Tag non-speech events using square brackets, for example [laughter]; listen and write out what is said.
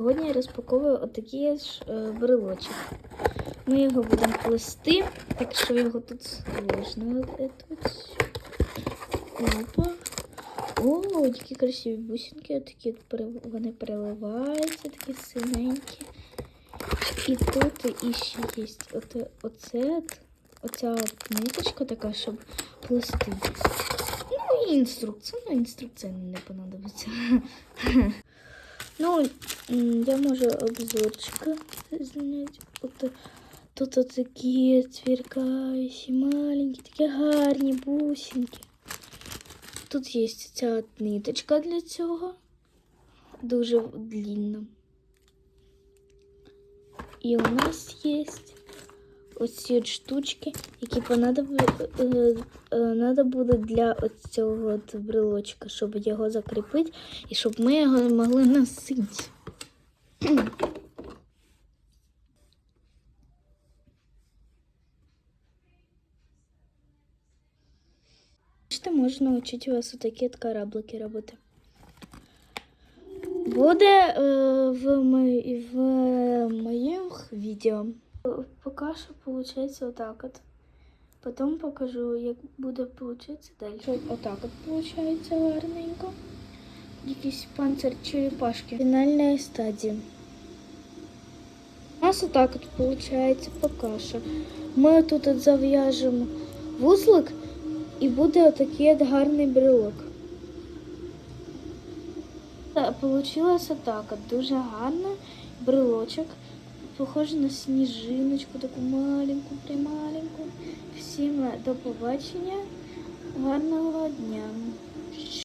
Сьогодні я розпаковую отакий ж е, брелочок. Ми його будемо плести, так що його тут сложно. Опа. О, які красиві бусинки, такі пере- вони переливаються, такі синенькі. І тут іще є оте, оце, оця ниточка така, щоб плести. Ну і інструкція. Ну, інструкція не понадобиться. [laughs] Ну, м, я можу обзорчика зняти. От, тут от такі цвіркаючі, маленькі, такі гарні бусинки. Тут є ця от ниточка для цього. Дуже длинна. І у нас є оці штучки, які понадобляться надо буде для цього брелочка, щоб його закріпити і щоб ми його могли носити. Можна навчити вас отакі от кораблики робити. Буде е, в, мої, в моїх відео. Поки що виходить отак от. Потім покажу, як буде получатися далі. Отак от виходить гарненько. Якийсь панцир черепашки. Фінальної стадії. У нас отак от виходить поки що. Ми тут от зав'яжемо вузлик і буде отакий от гарний брелок. Та, Получилося так от, дуже гарно. Брелочок. Похоже на сніжиночку, таку маленьку, прималеньку. Всім до побачення. Гарного дня.